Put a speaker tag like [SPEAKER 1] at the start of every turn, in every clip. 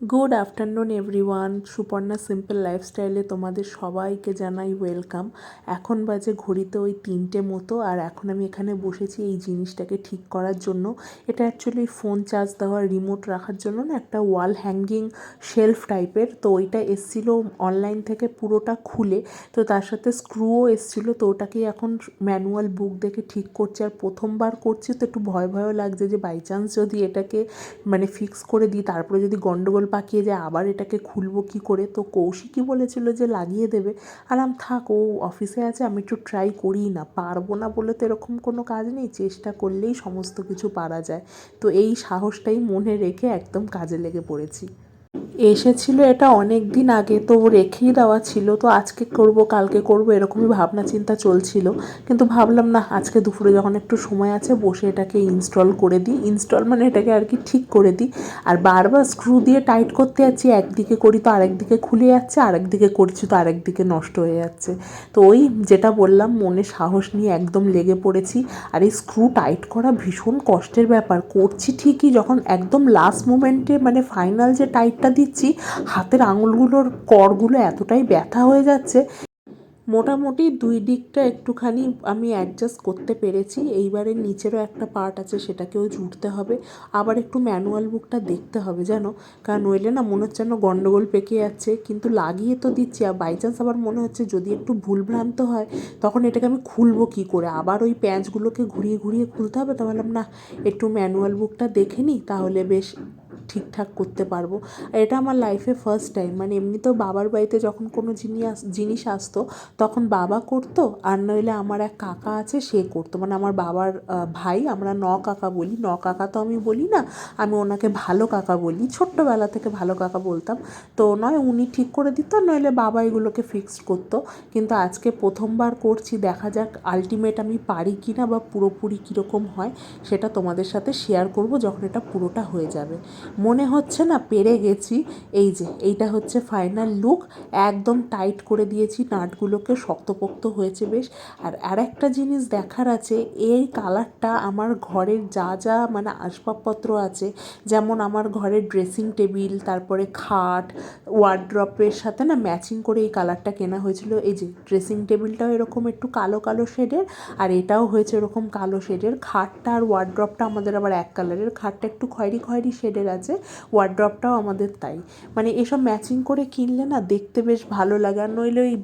[SPEAKER 1] Good afternoon everyone Suparna simple লাইফস্টাইলে তোমাদের সবাইকে জানাই ওয়েলকাম এখন বাজে ঘড়িতে ওই তিনটে মতো, আর এখন আমি এখানে বসেছি এই জিনিসটাকে ঠিক করার জন্য। এটা অ্যাকচুয়ালি ফোন চার্জ দেওয়ার রিমোট রাখার জন্য না একটা ওয়াল হ্যাঙ্গিং শেলফ টাইপের তো ওইটা এসছিলো অনলাইন থেকে পুরোটা খুলে, তো তার সাথে স্ক্রুও এসছিলো। তো ওটাকে এখন ম্যানুয়াল বুক দেখে ঠিক করছি। আর প্রথমবার করছি, তো একটু ভয় ভয়ও লাগছে যে বাই চান্স যদি এটাকে মানে ফিক্স করে দিই, তারপরে যদি গন্ডগোল পাকিয়ে যে আবার এটাকে খুলবো কী করে? তো কৌশিকই বলেছিল যে লাগিয়ে দেবে। আর আমি থাক, ও অফিসে আছে, আমি একটু ট্রাই করি না। পারব না বলে তো এরকম কোনো কাজ নেই। চেষ্টা করলেই সমস্ত কিছু পারা যায়। তো এই সাহসটাই মনে রেখে একদম কাজে লেগে পড়েছি। এসেছিল এটা অনেক দিন আগে, তো রেখেই দেওয়া ছিল, তো আজকে করব, কালকে করব, এরকমই ভাবনা চিন্তা চলছিল। কিন্তু ভাবলাম, না, আজকে দুপুরে যখন একটু সময় আছে, বসে এটাকে ইনস্টল করে দিই। ইনস্টল মানে এটাকে আর কি ঠিক করে দিই। আর বারবার স্ক্রু দিয়ে টাইট করতে যাচ্ছি, একদিকে করি তো আরেকদিকে খুলে যাচ্ছে, আরেকদিকে করছি তো আরেকদিকে নষ্ট হয়ে যাচ্ছে। তো ওই যেটা বললাম, মনে সাহস নিয়ে একদম লেগে পড়েছি। আর এই স্ক্রু টাইট করা ভীষণ কষ্টের ব্যাপার। করছি ঠিকই, যখন একদম লাস্ট মোমেন্টে মানে ফাইনাল যে টাইটটা দিচ্ছি, হাতের আঙুলগুলোর করগুলো এতটাই ব্যথা হয়ে যাচ্ছে। মোটামুটি দুই দিকটা একটুখানি আমি অ্যাডজাস্ট করতে পেরেছি। এইবারে নিচেরও একটা পার্ট আছে, সেটাকেও জুড়তে হবে। আবার একটু ম্যানুয়াল বুকটা দেখতে হবে যেন কারণ নইলে না মনে হচ্ছে যেন গণ্ডগোল পেকে যাচ্ছে। কিন্তু লাগিয়ে তো দিচ্ছি, আর বাই চান্স আবার মনে হচ্ছে যদি একটু ভুলভ্রান্ত হয়, তখন এটাকে আমি খুলবো কী করে? আবার ওই প্যাঁচগুলোকে ঘুরিয়ে ঘুরিয়ে খুলতে হবে? তো বললাম না, একটু ম্যানুয়াল বুকটা দেখে নিই তাহলে বেশ ঠিকঠাক করতে পারব। এটা আমার লাইফে ফার্স্ট টাইম মানে এমনিতেও বাবার বাড়িতে যখন কোনো জিনিস জিনিস আসতো, তখন বাবা করতো, আর নইলে আমার এক কাকা আছে, সে করতো। মানে আমার বাবার ভাই, আমরা ন কাকা বলি, ন কাকা তো আমি বলি না, আমি ওনাকে ভালো কাকা বলি, ছোট্টবেলা থেকে ভালো কাকা বলতাম। তো নয়, উনি ঠিক করে দিত, নইলে বাবা এগুলোকে ফিক্সড করতো। কিন্তু আজকে প্রথমবার করছি, দেখা যাক আলটিমেট আমি পারি কি না বা পুরোপুরি কীরকম হয়, সেটা তোমাদের সাথে শেয়ার করব যখন এটা পুরোটা হয়ে যাবে। মনে হচ্ছে না পেরে গেছি। এই যে, এইটা হচ্ছে ফাইনাল লুক একদম টাইট করে দিয়েছি, নাটগুলোকে শক্তপোক্ত হয়েছে বেশ। আর আরেকটা জিনিস দেখার আছে, এই কালারটা আমার ঘরের যা যা মানে আসবাবপত্র আছে, যেমন আমার ঘরের ড্রেসিং টেবিল তারপরে খাট ওয়ার্ড্রপের সাথে না ম্যাচিং করে এই কালারটা কেনা হয়েছিল। এই যে ড্রেসিং টেবিলটাও এরকম একটু কালো কালো শেডের আর এটাও হয়েছে এরকম কালো শেডের খাটটা আর ওয়ার্ড্রপটা আমাদের আবার এক কালারের খাটটা একটু খয়েরি খয়েরি শেডের আছে। আছে ওয়ার্ড্রপটাও আমাদের তাই। মানে এসব ম্যাচিং করে কিনলে না দেখতে বেশ ভালো লাগে। আর নইলে ওই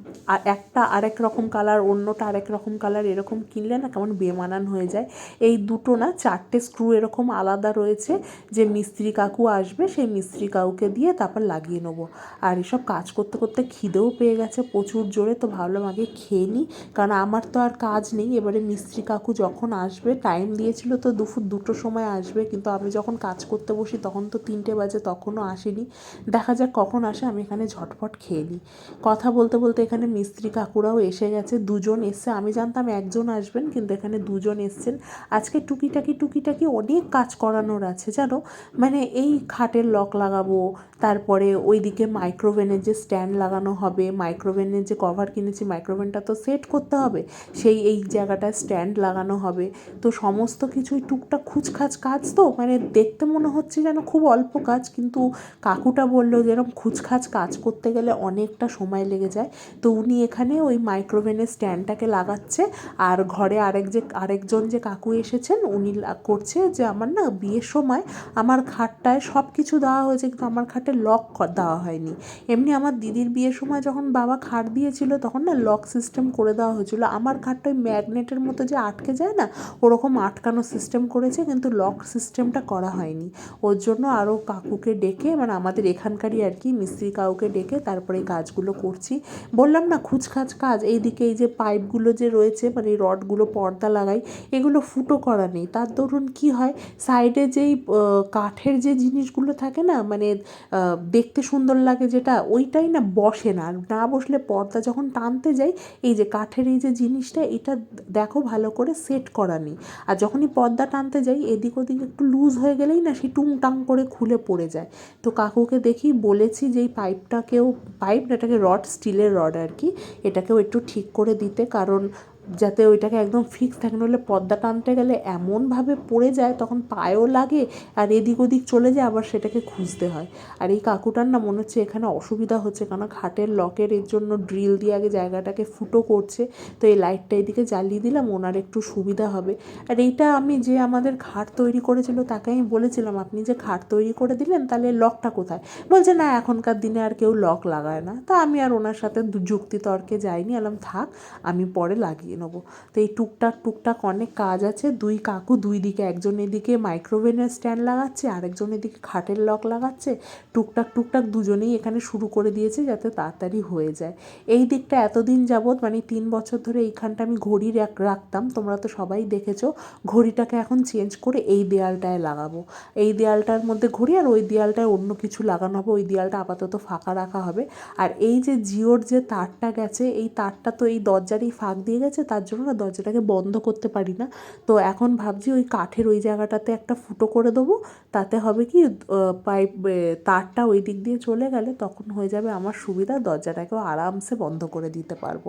[SPEAKER 1] একটা আরেক রকম কালার অন্যটা আরেক রকম কালার এরকম কিনলে না কেমন বেমানান হয়ে যায়। এই দুটো না চারটে স্ক্রু এরকম আলাদা রয়েছে যে মিস্ত্রি কাকু আসবে, সেই মিস্ত্রি কাকুকে দিয়ে তারপর লাগিয়ে নেব। আর এসব কাজ করতে করতে খিদেও পেয়ে গেছে প্রচুর জোরে, তো ভাবলাম আগে খেয়ে নিই। কারণ আমার তো আর কাজ নেই। এবারে মিস্ত্রি কাকু যখন আসবে টাইম দিয়েছিল তো দুপুর দুটোর সময় আসবে। কিন্তু আমি যখন কাজ করতে বসি তখন তো তিনটে বাজে তখনও আসেনি। দেখা যাক কখন আসে, আমি এখানে ঝটফট খেয়ে নিই। কথা বলতে বলতে এখানে মিস্ত্রি কাকুরাও এসে গেছে, দুজন এসছে। আমি জানতাম একজন আসবেন, কিন্তু এখানে দুজন এসছেন। আজকে টুকিটাকি টুকিটাকি অনেক কাজ করানোর আছে, জানো? মানে এই খাটের লক লাগাবো, তারপরে ওইদিকে মাইক্রোওভেনের যে স্ট্যান্ড লাগানো হবে, মাইক্রোওভেনের যে কভার কিনেছি, মাইক্রোওভেনটা তো সেট করতে হবে। সেই এই জায়গাটায় স্ট্যান্ড লাগানো হবে। তো সমস্ত কিছুই টুকটাক খুচখাচ কাজ তো মানে দেখতে মনে হচ্ছে যেন খুব অল্প কাজ, কিন্তু কাকুটা বলল যে এরকম খুচখাচ কাজ করতে গেলে অনেকটা সময় লেগে যায়। তো উনি এখানে ওই মাইক্রোওভেনের স্ট্যান্ডটাকে লাগাচ্ছে, আর ঘরে আরেক যে, আরেকজন যে কাকু এসেছেন, উনি করছে যে আমার না বিয়ের সময় আমার খাটটায় সব কিছু দেওয়া হয়েছে, কিন্তু আমার খাটে লক দেওয়া হয়নি। এমনি আমার দিদির বিয়ের সময় যখন বাবা খাট দিয়েছিল, তখন না লক সিস্টেম করে দেওয়া হয়েছিল। আমার খাটটা ওই ম্যাগনেটের মতো যে আটকে যায় না, ওরকম আটকানো সিস্টেম করেছে, কিন্তু লক সিস্টেমটা করা হয়নি। ওর জন্য আরও কাকুকে ডেকে মানে আমাদের এখানকারই আর কি মিস্ত্রি কাউকে ডেকে তারপরে কাজগুলো করছি। বললাম না, খুচখাচ কাজ, এইদিকে এই যে পাইপগুলো যে রয়েছে মানে রডগুলো পর্দা লাগাই, এগুলো ফুটো করা নেই। তার দরুন কি হয়, সাইডে যেই কাঠের যে জিনিসগুলো থাকে না মানে দেখতে সুন্দর লাগে যেটা, ওইটাই না বসে না। না বসলে পর্দা যখন টানতে যাই, এই যে কাঠের এই যে জিনিসটা, এটা দেখো ভালো করে সেট করা নেই। আর যখনই পর্দা টানতে যাই, এদিক ওদিক একটু লুজ হয়ে গেলেই না সেই টুংটাং করে খুলে পড়ে যায়। তো কাকুকে দেখি বলেছি যে এই পাইপটাকেও, পাইপ এটাকে রড, স্টিলের রড আর কি, এটাকেও একটু ঠিক করে দিতে। কারণ যাতে ওইটাকে একদম ফিক্স থাকে, নইলে পর্দা টানতে গেলে এমনভাবে পড়ে যায়, তখন পায়েও লাগে আর এদিক ওদিক চলে যায়, আবার সেটাকে খুঁজতে হয়। আর এই কাকুটার না মনে হচ্ছে এখানে অসুবিধা হচ্ছে কারণ খাটের লকের এর জন্য ড্রিল দিয়ে আগে জায়গাটাকে ফুটো করছে, তো এই লাইটটা এদিকে জ্বালিয়ে দিলাম, ওনার একটু সুবিধা হবে। আর এইটা আমি যে আমাদের খাট তৈরি করেছিল, তাকে আমি বলেছিলাম, আপনি যে খাট তৈরি করে দিলেন, তাহলে লকটা কোথায়? বলছে, না, এখনকার দিনে আর কেউ লক লাগায় না। তা আমি আর ওনার সাথে যুক্তি তর্কে যাইনি এলাম থাক, আমি পরে লাগিয়ে নেব। তো এই টুকটাক টুকটাক অনেক কাজ আছে। দুই কাকু দুই দিকে, একজন এদিকে মাইক্রোওভেনের স্ট্যান্ড লাগাচ্ছে, আরেকজন এদিকে খাটের লক লাগাচ্ছে। টুকটাক টুকটাক দুজনেই এখানে শুরু করে দিয়েছে যাতে তাড়াতাড়ি হয়ে যায়। এই দিকটা এতদিন যাবৎ মানে তিন বছর ধরে এইখানটা আমি ঘড়ি রাখ- রাখতাম। তোমরা তো সবাই দেখেছ, ঘড়িটাকে এখন চেঞ্জ করে এই দেয়ালটায় লাগাবো। এই দেয়ালটার মধ্যে ঘড়ি আর ওই দেয়ালটায় অন্য কিছু লাগানো হবে। ওই দেয়ালটা আপাতত ফাঁকা রাখা হবে। আর এই যে জিওর যে তারটা গেছে, এই তারটা তো এই দরজারই ফাঁক দিয়ে গেছে তার জন্য না দরজাটাকে বন্ধ করতে পারি না। তো এখন ভাবছি ওই কাঠের ওই জায়গাটাতে একটা ফুটো করে দেবো। তাতে হবে কি পাইপ তারটা ওই দিক দিয়ে চলে গেলে তখন হয়ে যাবে আমার সুবিধা, দরজাটাকেও আরামসে বন্ধ করে দিতে পারব।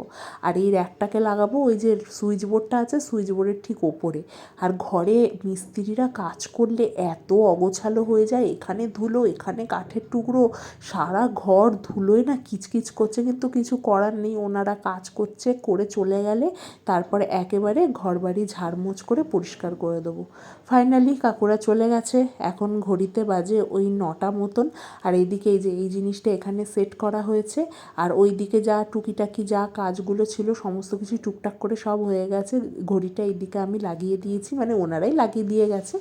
[SPEAKER 1] আর এই র্যাকটাকে লাগাবো, ওই যে সুইচ বোর্ডটা আছে, সুইচ বোর্ডের ঠিক ওপরে। আর ঘরে মিস্ত্রিরা কাজ করলে এত অগোছালো হয়ে যায়, এখানে ধুলো, এখানে কাঠের টুকরো, সারা ঘর ধুলোয় না কিচকিচ করছে, কিন্তু কিছু করার নেই। ওনারা কাজ করছে, করে চলে গেলে তারপরে একেবারে ঘরবাড়ি ঝাড়মোছ করে পরিষ্কার করে দেবো। ফাইনালি কাকুরা চলে গেছে। এখন ঘড়িতে বাজে ওই নটা মতন। আর এইদিকে এই যে এই জিনিসটা এখানে সেট করা হয়েছে। আর ওই দিকে যা টুকিটাকি যা কাজগুলো ছিল, সমস্ত কিছু টুকটাক করে সব হয়ে গেছে। ঘড়িটা এইদিকে আমি লাগিয়ে দিয়েছি মানে ওনারাই লাগিয়ে দিয়ে গেছে।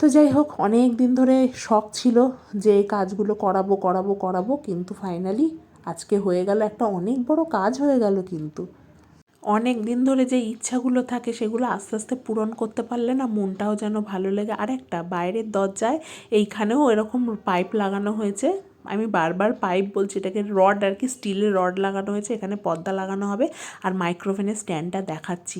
[SPEAKER 1] তো যাই হোক, অনেক দিন ধরে শখ ছিল যে কাজগুলো করাবো করাবো করাবো। কিন্তু ফাইনালি আজকে হয়ে গেল একটা অনেক বড় কাজ হয়ে গেল কিন্তু। অনেক দিন ধরে যে ইচ্ছাগুলো থাকে সেগুলো আস্তে আস্তে পূরণ করতে পারলে না মনটাও যেন ভালো লাগে। আরেকটা, বাইরের দরজায় এইখানেও এরকম পাইপ লাগানো হয়েছে। আমি বারবার পাইপ বলছি, এটাকে রড আর কি, স্টিলের রড লাগানো হয়েছে, এখানে পর্দা লাগানো হবে আর মাইক্রোফোনের স্ট্যান্ডটা দেখাচ্ছি।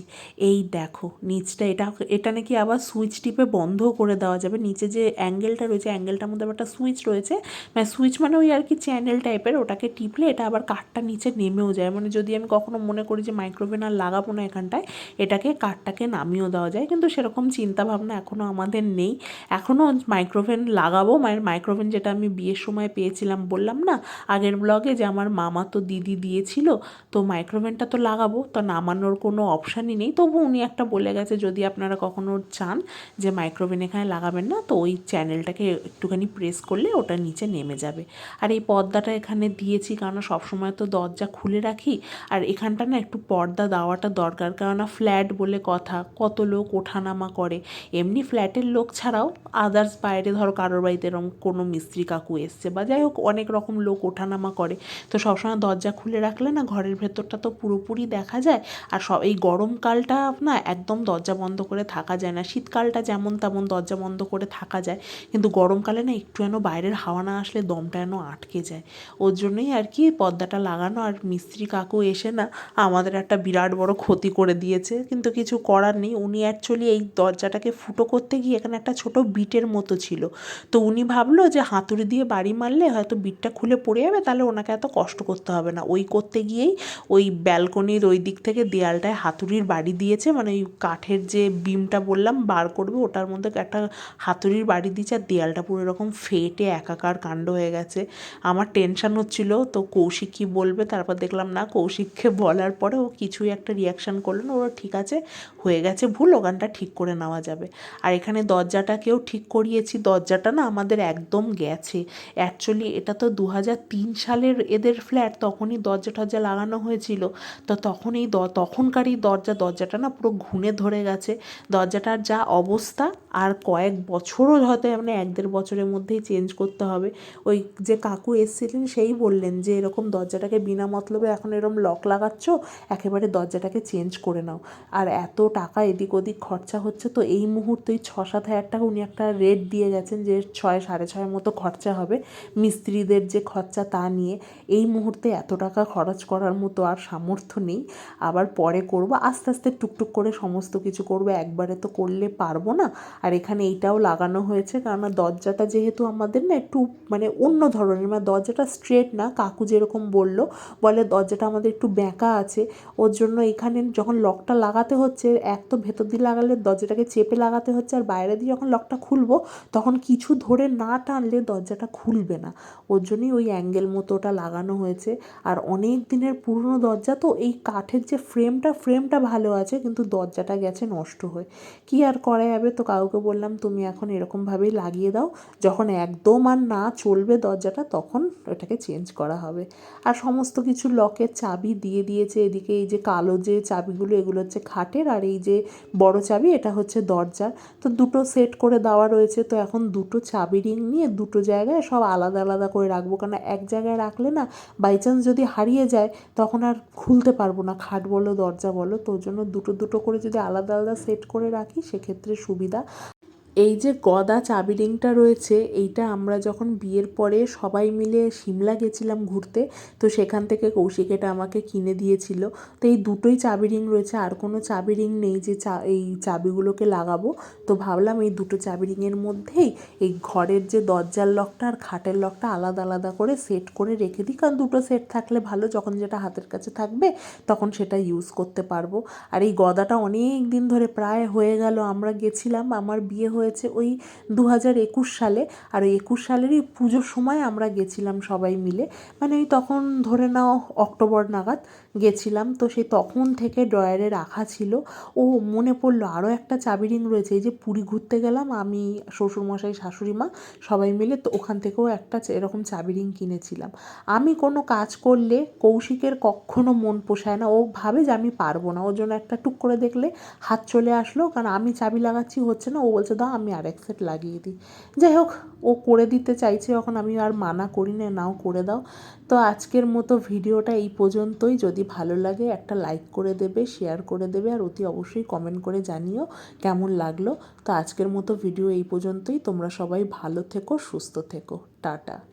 [SPEAKER 1] এই দেখো, নিচটা এটা এটা নাকি আবার সুইচ টিপে বন্ধও করে দেওয়া যাবে, নিচে যে অ্যাঙ্গেলটা রয়েছে, অ্যাঙ্গেলটার মধ্যে একটা সুইচ রয়েছে মানে সুইচ মানে ওই আর কি চ্যানেল টাইপের, ওটাকে টিপলে এটা আবার কাঠটা নিচে নেমেও যায় মানে যদি আমি কখনো মনে করি যে মাইক্রোওভেন আর লাগাবো না এখানটায়, এটাকে কাঠটাকে নামিয়েও দেওয়া যায়, কিন্তু সেরকম চিন্তা ভাবনা এখনও আমাদের নেই। এখনও মাইক্রোওভেন লাগাবো মায়ের মাইক্রোওভেন যেটা আমি বিয়ের সময় পেয়েছিলাম বললাম, না, আগের ব্লগে যে আমার মামা তো দিদি দিয়েছিল, তো মাইক্রোওভেনটা তো লাগাবো, তো নামানোর কোনো অপশানই নেই। তবু উনি একটা বলে গেছে, যদি আপনারা কখনো চান যে মাইক্রোওভেন এখানে লাগাবেন না, তো ওই চ্যানেলটাকে একটুখানি প্রেস করলে ওটা নিচে নেমে যাবে। আর এই পর্দাটা এখানে দিয়েছি কারণ সবসময় তো দরজা খুলে রাখি, আর এখানটা না একটু পর্দা দেওয়াটা দরকার, কেননা ফ্ল্যাট বলে কথা, কত লোক ওঠানামা করে। এমনি ফ্ল্যাটের লোক ছাড়াও আদার্স বাইরে, ধরো কারোর বাড়িতে এরকম কোনো মিস্ত্রি কাকু এসছে, বা যাই হোক অনেক রকম লোক ওঠানামা করে। তো সবসময় দরজা খুলে রাখলে না ঘরের ভেতরটা তো পুরোপুরি দেখা যায়। আর সব, এই গরমকালটা না একদম দরজা বন্ধ করে থাকা যায় না। শীতকালটা যেমন তেমন দরজা বন্ধ করে থাকা যায়। কিন্তু গরমকালে না একটু যেন বাইরের হাওয়া না আসলে দমটা যেন আটকে যায়। ওর জন্যই আর কি পর্দাটা লাগানো। আর মিস্ত্রি কাকু এসে না আমাদের একটা বিরাট বড় ক্ষতি করে দিয়েছে। কিন্তু কিছু করার নেই। উনি অ্যাকচুয়ালি এই দরজাটাকে ফুটো করতে গিয়ে এখানে একটা ছোট বিটের মতো ছিল। তো উনি ভাবলো যে হাতুড়ি দিয়ে বাড়ি মারলে হয়তো বিটটা খুলে পড়ে যাবে, তাহলে ওনাকে এত কষ্ট করতে হবে না। ওই করতে গিয়েই ওই ব্যালকনির ওই দিক থেকে দেয়ালটায় হাতুড়ির বাড়ি দিয়েছে মানে ওই কাঠের যে বিমটা বললাম বার করবে, ওটার মধ্যে একটা হাতুড়ির বাড়ি দিয়েছে, আর দেয়ালটা পুরো এরকম ফেটে একাকার কাণ্ড হয়ে গেছে। আমার টেনশন হচ্ছিল, তো কৌশিক কী বলবে, তারপর দেখলাম না, কৌশিককে বলার পরে ও কিছুই একটা রিয়াকশান করলেন ওরা ঠিক আছে, হয়ে গেছে ভুল, ওখানটা ঠিক করে নেওয়া যাবে। আর এখানে দরজাটাকেও ঠিক করিয়েছি, দরজাটা না আমাদের একদম গেছে। অ্যাকচুয়ালি এটা তো দু হাজার তিন সালের এদের ফ্ল্যাট, তখনই দরজা টরজা লাগানো হয়েছিল। তো তখন এই দ- তখনকার এই দরজা, দরজাটা না পুরো ঘুণে ধরে গেছে। দরজাটার যা অবস্থা আর কয়েক বছরও হয়তো মানে এক দেড় বছরের মধ্যেই চেঞ্জ করতে হবে। ওই যে কাকু এসেছিলেন, সেই বললেন যে, এরকম দরজাটাকে বিনা মতলবে এখন এরকম লক লাগাচ্ছ, একেবারে দরজাটাকে চেঞ্জ করে নাও। আর এত টাকা এদিক ওদিক খরচা হচ্ছে, তো এই মুহূর্তেই ছ সাত হাজার টাকা উনি একটা রেট দিয়ে গেছেন যে, ছয়, সাড়ে ছয়ের মতো খরচা হবে মিস্ত্রিদের যে খরচা তা নিয়ে। এই মুহূর্তে এত টাকা খরচ করার মতো আর সামর্থ্য নেই। আবার পরে করব, আস্তে আস্তে টুকটুক করে সমস্ত কিছু করব। একবারে তো করলে পারব না। আর এখানে এইটাও লাগানো হয়েছে, কেননা দরজাটা যেহেতু আমাদের না একটু মানে অন্য ধরনের মানে দরজাটা স্ট্রেট না, কাকু যেরকম বলল, বলে দরজাটা আমাদের একটু ব্যাঁকা আছে, ওর জন্য এখানে যখন লকটা লাগাতে হচ্ছে, এক তো ভেতর দিয়ে লাগালে দরজাটাকে চেপে লাগাতে হচ্ছে, আর বাইরে দিয়ে যখন লকটা খুলবো, তখন কিছু ধরে না টানলে দরজাটা খুলবে না। ওর জন্যই ওই অ্যাঙ্গেল মতো ওটা লাগানো হয়েছে, আর অনেক দিনের পুরনো দরজা তো এই কাঠের যে ফ্রেমটা ফ্রেমটা ভালো আছে, কিন্তু দরজাটা গেছে নষ্ট হয়ে। কি আর করা যাবে? তো কাউকে বললাম, তুমি এখন এরকমভাবেই লাগিয়ে দাও। যখন একদম আর না চলবে দরজাটা, তখন ওটাকে চেঞ্জ করা হবে। আর সমস্ত কিছু লকের চাবি দিয়ে দিয়েছে এদিকে, এই যে কালো যে চাবিগুলো, এগুলো হচ্ছে খাটের, আর এই যে বড় চাবি, এটা হচ্ছে দরজার। তো দুটো সেট করে দেওয়া রয়েছে। তো এখন দুটো চাবি রিং নিয়ে দুটো জায়গায় সব আলাদা আলাদা করে রাখব। কারণ এক জায়গায় রাখলে না বাই চান্স যদি হারিয়ে যায়, তখন আর খুলতে পারব না। খাট বলো, দরজা বলো তোর জন্য দুটো দুটো করে যদি আলাদা আলাদা সেট করে রাখি, সেক্ষেত্রে সুবিধা। এই যে গদা চাবি রিংটা রয়েছে, এইটা আমরা যখন বিয়ের পরে সবাই মিলে সিমলা গেছিলাম ঘুরতে, তো সেখান থেকে কৌশিক এটা আমাকে কিনে দিয়েছিল। তো এই দুটোই চাবি রিং রয়েছে, আর কোনো চাবি রিং নেই যে চা, এই চাবিগুলোকে লাগাবো। তো ভাবলাম এই দুটো চাবি রিংয়ের মধ্যেই এই ঘরের যে দরজার লকটা আর খাটের লকটা আলাদা আলাদা করে সেট করে রেখে দিই, কারণ দুটো সেট থাকলে ভালো, যখন যেটা হাতের কাছে থাকবে তখন সেটা ইউজ করতে পারব। আর এই গদাটা অনেক দিন ধরে প্রায় হয়ে গেল, আমরা গেছিলাম, আমার বিয়ে হয়েছে ওই দু হাজার একুশ সালে। আর ওই একুশ সালেরই পুজোর সময় আমরা গেছিলাম সবাই মিলে। মানে ওই তখন ধরে নাও অক্টোবর নাগাদ গেছিলাম। তো সেই তখন থেকে ড্রয়ারে রাখা ছিল। ও মনে পড়ল আরও একটা চাবি রিং রয়েছে। এই যে পুরী ঘুরতে গেলাম আমি, শ্বশুরমশাই শাশুড়ি মা সবাই মিলে তো ওখান থেকেও একটা এরকম চাবি রিং কিনেছিলাম। আমি কোনো কাজ করলে কৌশিকের কখনো মন পোষায় না। ও ভাবে যে আমি পারব না। ওর জন্য একটা টুক করে দেখলে হাত চলে আসলো। কারণ আমি চাবি লাগাচ্ছি, হচ্ছে না। ও বলছে দাও আমি আর এক সেট লাগিয়ে দিই। যাই হোক, ও করে দিতে চাইছে, এখন আমি আর মানা করি না, নাও করে দাও। তো আজকের মতো ভিডিওটা এই পর্যন্তই। যদি ভালো লাগে, একটা লাইক করে দেবে শেয়ার করে দেবে, আর অতি অবশ্যই কমেন্ট করে জানিও কেমন লাগল। তো আজকের মতো ভিডিও এই পর্যন্তই। তোমরা সবাই ভালো থেকো, সুস্থ থেকো। টাটা।